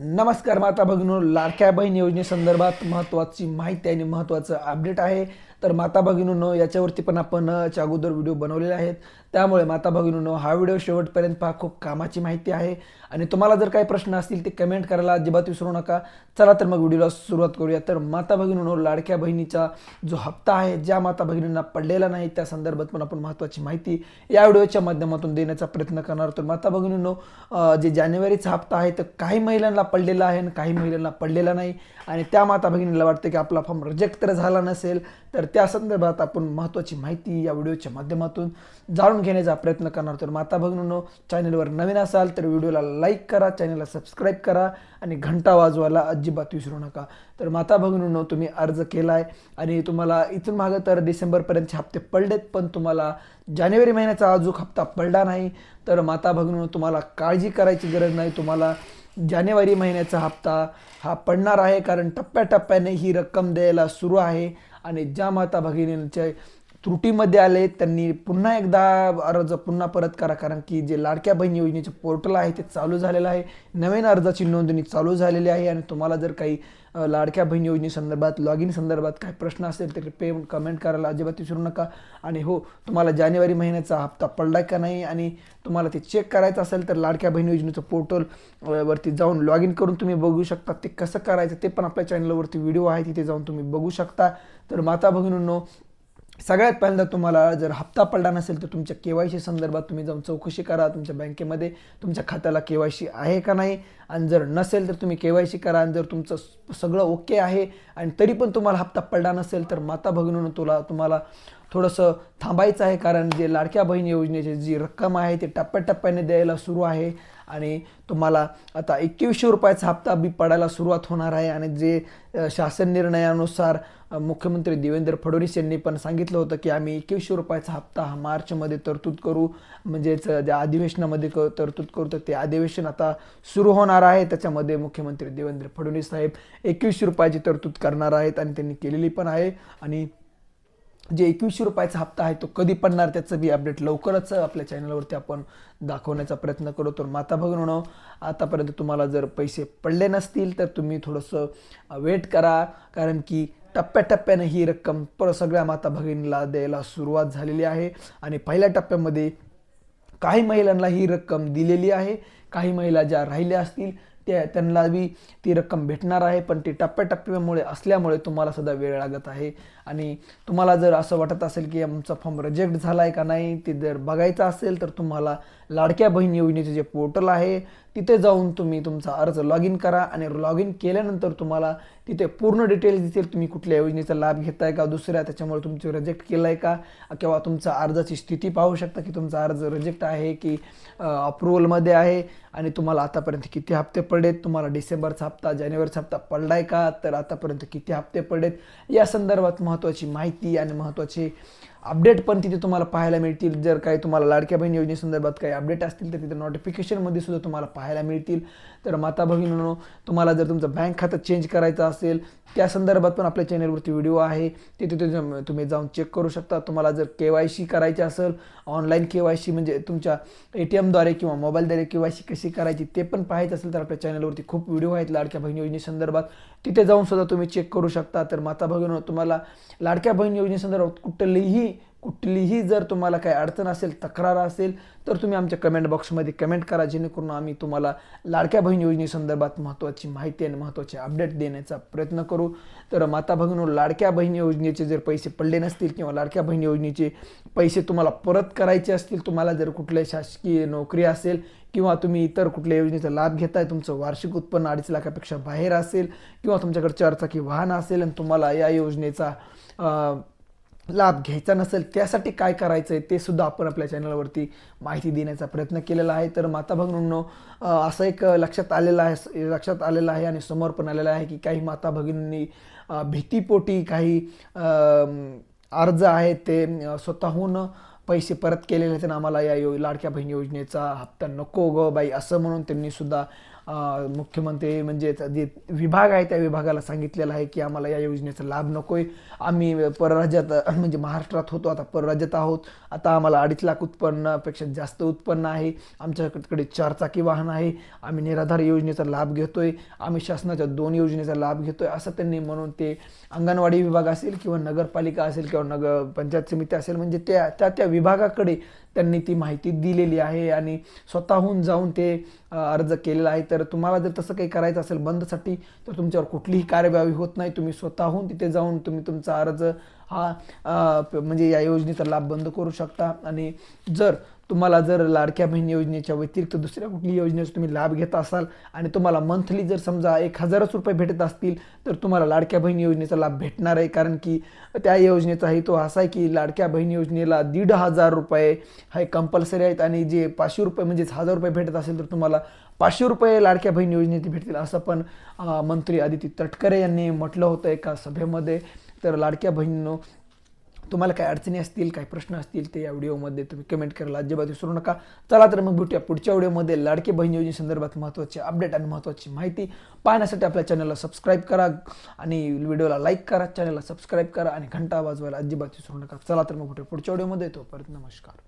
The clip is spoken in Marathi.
नमस्कार माता भगिनो लाडक्या बहीण योजनेसंदर्भात महत्त्वाची माहिती आणि महत्त्वाचं अपडेट आहे. तर माता भगिनो याच्यावरती पण आपण अगोदर व्हिडिओ बनवलेले आहेत. त्यामुळे माता भगिनीनो हा व्हिडिओ शेवटपर्यंत पहा. खूप कामाची माहिती आहे. आणि तुम्हाला जर काही प्रश्न असतील ते कमेंट करायला अजिबात विसरू नका. चला तर मग व्हिडिओला सुरुवात करूया. तर माता भगिनीनो लाडक्या बहिणीचा जो हप्ता आहे ज्या माता भगिनींना पडलेला नाही त्या संदर्भात पण आपण महत्त्वाची माहिती या व्हिडिओच्या माध्यमातून देण्याचा प्रयत्न करणार तर माता भगिनीनो जे जानेवारीचा हप्ता आहे तर काही महिलांना पडलेला आहे आणि काही महिलांना पडलेला नाही. आणि त्या माता भगिनीला वाटतं की आपला फॉर्म रिजेक्ट तर झाला नसेल. तर त्या संदर्भात आपण महत्त्वाची माहिती या व्हिडिओच्या माध्यमातून जाणून घेण्याचा प्रयत्न करणार. तर माता भगिनींनो चॅनलवर नवीन असाल तर व्हिडिओला लाईक करा चॅनलला सबस्क्राईब करा आणि घंटा वाजवायला अजिबात विसरू नका. तर माता भगिनींनो तुम्ही अर्ज केला आहे आणि तुम्हाला इथून मागं तर डिसेंबरपर्यंतचे हप्ते पडलेत पण तुम्हाला जानेवारी महिन्याचा अजूक हप्ता पडला नाही. तर माता भगिनींनो तुम्हाला काळजी करायची गरज नाही. तुम्हाला जानेवारी महिन्याचा हप्ता हा पडणार आहे कारण टप्प्याटप्प्याने ही रक्कम द्यायला सुरू आहे. आणि ज्या माता भगिनींच्या त्रुटीमध्ये आले त्यांनी पुन्हा एकदा अर्ज पुन्हा परत करा. कारण की जे लाडक्या बहीण योजनेचे पोर्टल आहे ते चालू झालेलं आहे. नवीन अर्जाची नोंदणी चालू झालेली आहे आणि तुम्हाला जर काही लाडक्या बहीण योजनेसंदर्भात लॉग इन संदर्भात काही प्रश्न असेल तर पे कमेंट करायला अजिबात विसरू नका. आणि हो तुम्हाला जानेवारी महिन्याचा हप्ता पडला का नाही आणि तुम्हाला ते चेक करायचं असेल तर लाडक्या बहीण योजनेचं पोर्टल वरती जाऊन लॉग इन करून तुम्ही बघू शकता. ते कसं करायचं ते पण आपल्या चॅनलवरती व्हिडिओ आहे तिथे जाऊन तुम्ही बघू शकता. तर माता भगिनींनो सगळ्यात पहिल्यांदा तुम्हाला जर हप्ता पडला नसेल तर तुमच्या के वाय सी संदर्भात तुम्ही जाऊन चौकशी करा. तुमच्या बँकेमध्ये तुमच्या खात्याला के वाय सी आहे का नाही? आणि जर नसेल तर तुम्ही के वाय सी करा. आणि जर तुमचं सगळं ओके आहे आणि तरी पण तुम्हाला हप्ता पडला नसेल तर माता भगिनीनं तुला तुम्हाला थोडंसं थांबायचं आहे कारण जे लाडक्या बहीण योजनेची जी रक्कम आहे ती टप्प्याटप्प्याने द्यायला सुरू आहे. आणि तुम्हाला आता एकवीसशे रुपयाचा हप्ता बी पडायला सुरुवात होणार आहे. आणि जे शासन निर्णयानुसार मुख्यमंत्री देवेंद्र फडणवीस यांनी पण सांगितलं होतं की आम्ही एकवीसशे रुपयाचा हप्ता हा मार्चमध्ये तरतूद करू. म्हणजेच ज्या अधिवेशनामध्ये क तरतूद करू तर ते अधिवेशन आता सुरू होणार आहे. त्याच्यामध्ये मुख्यमंत्री देवेंद्र फडणवीस साहेब एकवीसशे रुपयाची तरतूद करणार आहेत आणि त्यांनी केलेली पण आहे. आणि जे एकवीसशे रुपयाचा हप्ता आहे तो कधी पडणार त्याचं बी अपडेट लवकरच आपल्या चॅनलवरती आपण दाखवण्याचा प्रयत्न करू. तर माता भगिनीनो आतापर्यंत तुम्हाला जर पैसे पडले नसतील तर तुम्ही थोडंसं वेट करा. कारण की टप्प्याटप्प्याने ही रक्कम पर सगळ्या माता भगिनीला द्यायला सुरुवात झालेली आहे. आणि पहिल्या टप्प्यामध्ये काही महिलांना ही रक्कम दिलेली आहे. काही महिला ज्या राहिल्या असतील त्या त्यांना बी ती रक्कम भेटणार आहे पण ती टप्प्याटप्प्यामुळे असल्यामुळे तुम्हाला सुद्धा वेळ लागत आहे. आणि तुम्हाला जर असं वाटत असेल की आमचा फॉर्म रिजेक्ट झाला आहे का नाही ते जर बघायचं असेल तर तुम्हाला लाडक्या बहीण योजनेचे जे पोर्टल आहे तिथे जाऊन तुम्ही तुमचा अर्ज लॉग इन करा आणि लॉग इन केल्यानंतर तुम्हाला तिथे पूर्ण डिटेल्स दिसेल तुम्ही कुठल्या योजनेचा लाभ घेताय का दुसऱ्या त्याच्यामुळे तुमचे रिजेक्ट केलं आहे का किंवा तुमचा अर्जाची स्थिती पाहू शकता की तुमचा अर्ज रिजेक्ट आहे की अप्रुव्हलमध्ये आहे आणि तुम्हाला आतापर्यंत किती हप्ते पडलेत तुम्हाला डिसेंबरचा हप्ता जानेवारीचा हप्ता पडलाय का? तर आतापर्यंत किती हप्ते पडलेत? या संदर्भात महत्त्वाची माहिती आणि महत्त्वाचे अपडेट पण तिथे तुम्हाला पाहायला मिळतील. जर काही तुम्हाला लाडक्या बहीण योजनेसंदर्भात काही अपडेट असतील तर तिथे नोटिफिकेशनमध्ये सुद्धा तुम्हाला पाहायला मिळतील. तर माता भगिनींनो तुम्हाला जर तुमचं बँक खातं चेंज करायचं असेल त्या संदर्भात पण आपल्या चॅनलवरती व्हिडिओ आहे. तिथे तुम्ही जाऊन चेक करू शकता. तुम्हाला जर के वाय सी करायची असेल ऑनलाईन के वाय सी म्हणजे तुमच्या ए टी एमद्वारे किंवा मोबाईलद्वारे के वाय सी कशी करायची ते पण पाहायचं असेल तर आपल्या चॅनलवरती खूप व्हिडिओ आहेत लाडक्या बहीण योजनेसंदर्भात. तिथे जाऊन सुद्धा तुम्ही चेक करू शकता. तर माता भगिनी तुम्हाला लाडक्या बहीण योजनेसंदर्भात कुठलीही कुठलीही जर तुम्हाला काही अडचण असेल तक्रार असेल तर तुम्ही आमच्या कमेंट बॉक्समध्ये कमेंट करा जेणेकरून आम्ही तुम्हाला लाडक्या बहीण योजनेसंदर्भात महत्त्वाची माहिती आणि महत्त्वाचे अपडेट देण्याचा प्रयत्न करू. तर माता भगिनो लाडक्या बहीण योजनेचे जर पैसे पडले नसतील किंवा लाडक्या बहीण योजनेचे पैसे तुम्हाला परत करायचे असतील तुम्हाला जर कुठल्या शासकीय नोकरी असेल किंवा तुम्ही इतर कुठल्या योजनेचा लाभ घेताय तुमचं वार्षिक उत्पन्न अडीच लाखापेक्षा बाहेर असेल किंवा तुमच्याकडे चारचाकी वाहन असेल आणि तुम्हाला या योजनेचा लाभ घ्यायचा नसेल त्यासाठी काय करायचं आहे ते सुद्धा आपण आपल्या चॅनलवरती माहिती देण्याचा प्रयत्न केलेला आहे. तर माता भगिनींनो असं एक लक्षात आलेलं आहे लक्षात आलेलं आहे आणि समोर पण आलेलं आहे की काही माता भगिनींनी भीतीपोटी काही अर्ज आहेत ते स्वतःहून पैसे परत केलेले आहेत आम्हाला या यो लाडक्या बहीण योजनेचा हप्ता नको ग बाई असं म्हणून त्यांनी सुद्धा मुख्यमंत्री म्हणजे जे विभाग आहे त्या विभागाला सांगितलेलं आहे की आम्हाला या योजनेचा लाभ नकोय. आम्ही परराज्यात म्हणजे महाराष्ट्रात होतो आता परराज्यात आहोत. आता आम्हाला अडीच लाख उत्पन्नापेक्षा जास्त उत्पन्न आहे. आमच्याकडे चारचाकी वाहन आहे. आम्ही निराधार योजनेचा लाभ घेतोय. आम्ही शासनाच्या दोन योजनेचा लाभ घेतोय असं त्यांनी म्हणून ते अंगणवाडी विभाग असेल किंवा नगरपालिका असेल किंवा नगर पंचायत समिती असेल म्हणजे त्या त्या त्या विभागाकडे त्यांनी ती माहिती दिलेली आहे आणि स्वतःहून जाऊन ते अर्ज केलेला आहे. तर तुम्हाला जर तसं काही करायचं असेल बंदसाठी तर तुमच्यावर कुठलीही कार्यवाही होत नाही. तुम्ही स्वतःहून तिथे जाऊन तुम्ही तुमचा अर्ज हा म्हणजे या योजनेचा लाभ बंद करू शकता. आणि जर तुम्हाला जर लाडक्या बहीण योजनेच्या व्यतिरिक्त दुसऱ्या कुठली योजनेचा तुम्ही लाभ घेत असाल आणि तुम्हाला मंथली जर समजा एक हजारच रुपये भेटत असतील तर तुम्हाला लाडक्या बहीण योजनेचा लाभ भेटणार आहे. कारण की त्या योजनेचा हेतू असा आहे की लाडक्या बहीण योजनेला दीड हजार रुपये हे कंपल्सरी आहेत आणि जे पाचशे रुपये म्हणजेच हजार रुपये भेटत असेल तर तुम्हाला पाचशे रुपये लाडक्या बहीण योजनेत भेटतील. असं पण मंत्री आदिती तटकरे यांनी म्हटलं होतं एका सभेमध्ये. तर लाडक्या बहिणींनो तुम्हाला काय अडचणी असतील काय प्रश्न असतील ते या व्हिडिओमध्ये तुम्ही कमेंट करायला अजिबात विसरू नका. चला तर मग भेटूया पुढच्या व्हिडिओमध्ये. लाडके बहीण योजनेसंदर्भात महत्त्वाचे अपडेट आणि महत्त्वाची माहिती पाहण्यासाठी आपल्या चॅनलला सबस्क्राईब करा आणि व्हिडिओला लाईक करा चॅनलला सबस्क्राईब करा आणि घंटा वाजवायला अजिबात विसरू नका. चला तर मग भेटूया पुढच्या व्हिडिओमध्ये. तोपर्यंत नमस्कार.